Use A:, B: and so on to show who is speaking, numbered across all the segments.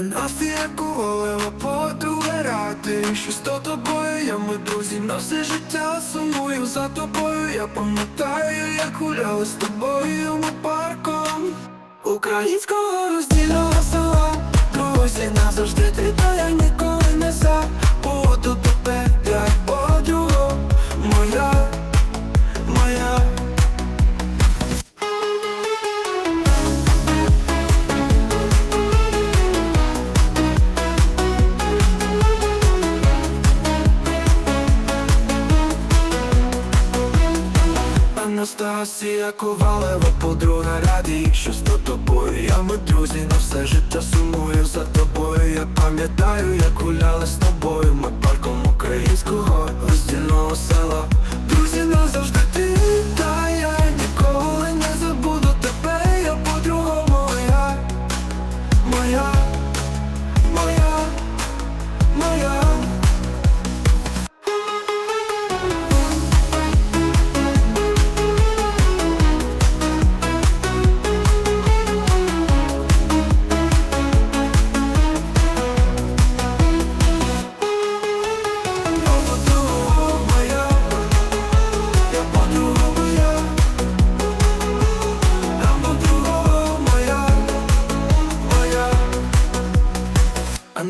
A: Нафія ковалева подруга ради Що з тобою, я ми друзі на все життя сумую. За тобою Я пам'ятаю, як гуляли з тобою ми парком. Українського роздільного села Анастасія Ковалева, подруга раді, що з тобою? Я ми друзі на все життя сумую за тобою. Я пам'ятаю, як гуляли з тобою. Ми парком українського роздільного села. Друзі, назавжди ти,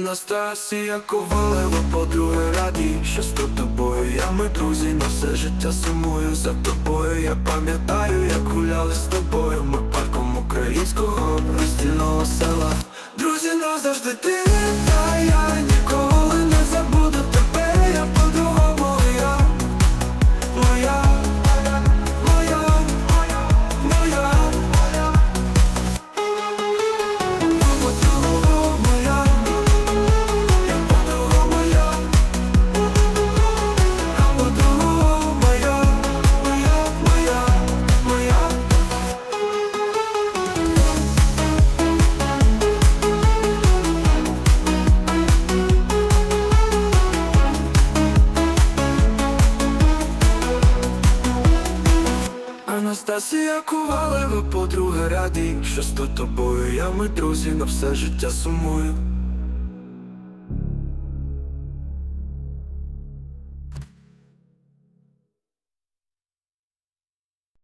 A: Анастасія Ковалева, подруга раді, що з тобою Я ми друзі на все життя сумую. За тобою Я пам'ятаю, як гуляли з тобою. Ми парком українського роздільного села. Друзі, назавжди ти, Анастасія Ковалева, подруга радій, що з тобою я ми друзі на все життя сумую.